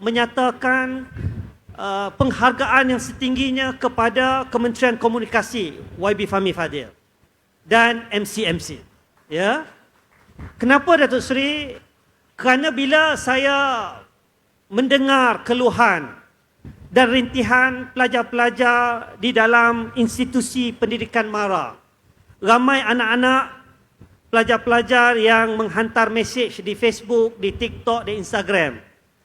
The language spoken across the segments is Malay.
menyatakan uh, penghargaan yang setingginya kepada Kementerian Komunikasi YB Fahmi Fadil dan MCMC. Ya. Kenapa Datuk Seri? Kerana bila saya mendengar keluhan dan rintihan pelajar-pelajar di dalam institusi pendidikan MARA, ramai anak-anak pelajar-pelajar yang menghantar mesej di Facebook, di TikTok, di Instagram.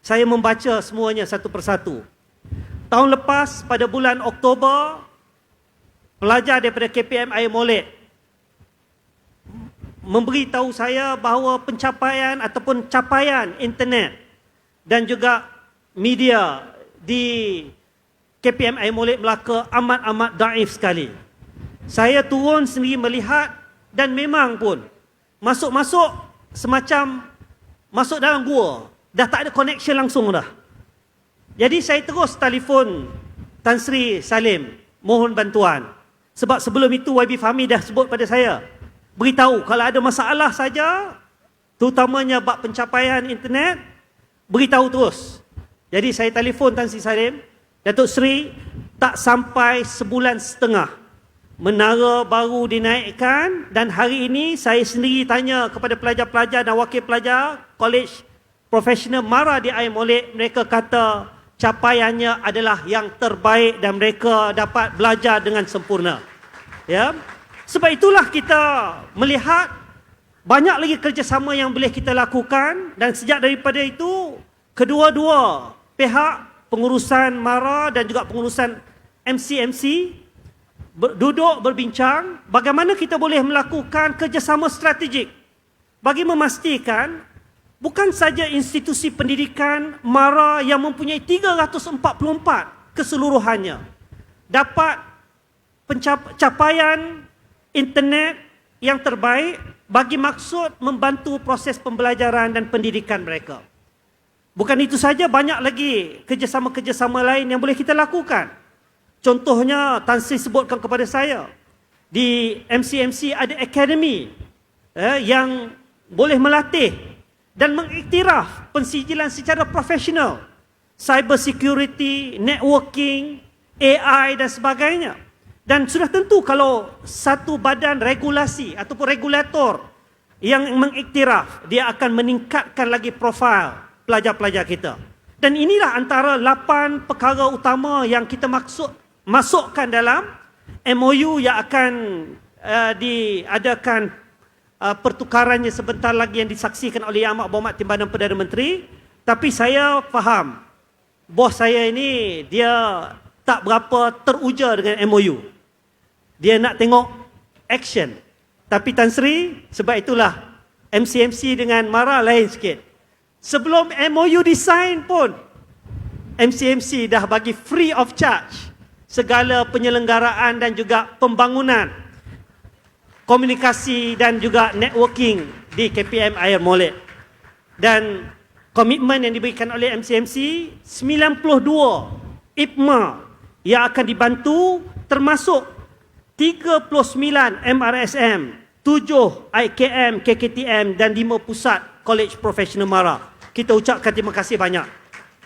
Saya membaca semuanya satu persatu. Tahun lepas pada bulan Oktober, pelajar daripada KPM Air Molek memberitahu saya bahawa pencapaian ataupun capaian internet dan juga media di KPM Air Molek Melaka amat-amat daif sekali. Saya turun sendiri melihat dan memang pun masuk-masuk semacam masuk dalam gua. Dah tak ada connection langsung dah. Jadi saya terus telefon Tan Sri Salim mohon bantuan. Sebab sebelum itu YB Fahmi dah sebut pada saya. Beritahu kalau ada masalah saja terutamanya bab pencapaian internet beritahu terus. Jadi saya telefon Tan Sri Salim, Datuk Sri tak sampai sebulan setengah menara baru dinaikkan dan hari ini saya sendiri tanya kepada pelajar-pelajar dan wakil pelajar College Professional Mara di Air Molek mereka kata capaiannya adalah yang terbaik dan mereka dapat belajar dengan sempurna. Ya? Sebab itulah kita melihat banyak lagi kerjasama yang boleh kita lakukan dan sejak daripada itu kedua-dua pihak pengurusan Mara dan juga pengurusan MCMC duduk berbincang bagaimana kita boleh melakukan kerjasama strategik bagi memastikan bukan saja institusi pendidikan MARA yang mempunyai 344 keseluruhannya dapat pencapaian internet yang terbaik bagi maksud membantu proses pembelajaran dan pendidikan mereka. Bukan itu saja banyak lagi kerjasama-kerjasama lain yang boleh kita lakukan. Contohnya Tan Sri sebutkan kepada saya di MCMC ada akademi eh, yang boleh melatih dan mengiktiraf pensijilan secara profesional cyber security, networking, AI dan sebagainya. Dan sudah tentu kalau satu badan regulasi ataupun regulator yang mengiktiraf, dia akan meningkatkan lagi profil pelajar-pelajar kita. Dan inilah antara lapan perkara utama yang kita maksud masukkan dalam MOU yang akan uh, diadakan uh, pertukarannya sebentar lagi yang disaksikan oleh Yang Amat Berhormat Timbalan Perdana Menteri. Tapi saya faham bos saya ini dia tak berapa teruja dengan MOU dia nak tengok action. Tapi Tan Sri sebab itulah MCMC dengan Mara lain sikit. Sebelum MOU design pun MCMC dah bagi free of charge segala penyelenggaraan dan juga pembangunan komunikasi dan juga networking di KPM Air Molek. Dan komitmen yang diberikan oleh MCMC 92 IPMA yang akan dibantu termasuk 39 MRSM, 7 IKM, KKTM dan 5 pusat College Professional Mara. Kita ucapkan terima kasih banyak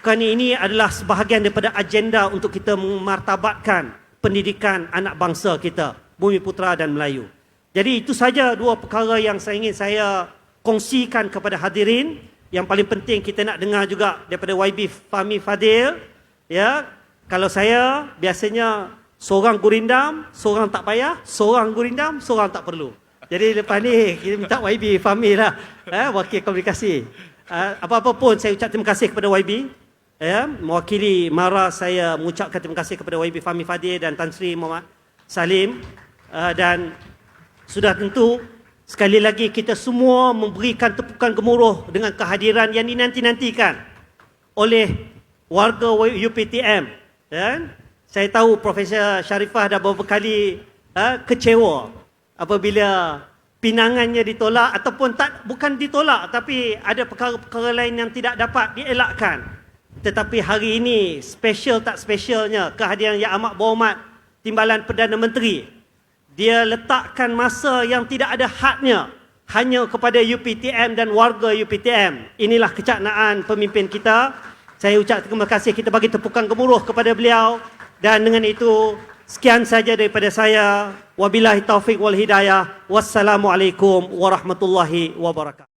kerana ini adalah sebahagian daripada agenda untuk kita memartabatkan pendidikan anak bangsa kita, Bumi Putra dan Melayu. Jadi itu saja dua perkara yang saya ingin saya kongsikan kepada hadirin. Yang paling penting kita nak dengar juga daripada YB Fahmi Fadil. Ya, kalau saya biasanya seorang gurindam, seorang tak payah, seorang gurindam, seorang tak perlu. Jadi lepas ni kita minta YB Fahmi lah, eh, wakil komunikasi. Uh, apa-apa pun saya ucap terima kasih kepada YB ya, mewakili Mara saya mengucapkan terima kasih kepada YB Fahmi Fadil dan Tan Sri Muhammad Salim uh, dan sudah tentu sekali lagi kita semua memberikan tepukan gemuruh dengan kehadiran yang dinanti-nantikan oleh warga UPTM dan saya tahu Profesor Sharifah dah beberapa kali uh, kecewa apabila pinangannya ditolak ataupun tak bukan ditolak tapi ada perkara-perkara lain yang tidak dapat dielakkan tetapi hari ini special tak specialnya kehadiran Yang Amat Berhormat Timbalan Perdana Menteri. Dia letakkan masa yang tidak ada hadnya hanya kepada UPTM dan warga UPTM. Inilah kecaknaan pemimpin kita Saya ucap terima kasih kita bagi tepukan gemuruh kepada beliau dan dengan itu sekian saja daripada saya. Wabillahi taufik wal hidayah. Wassalamualaikum warahmatullahi wabarakatuh.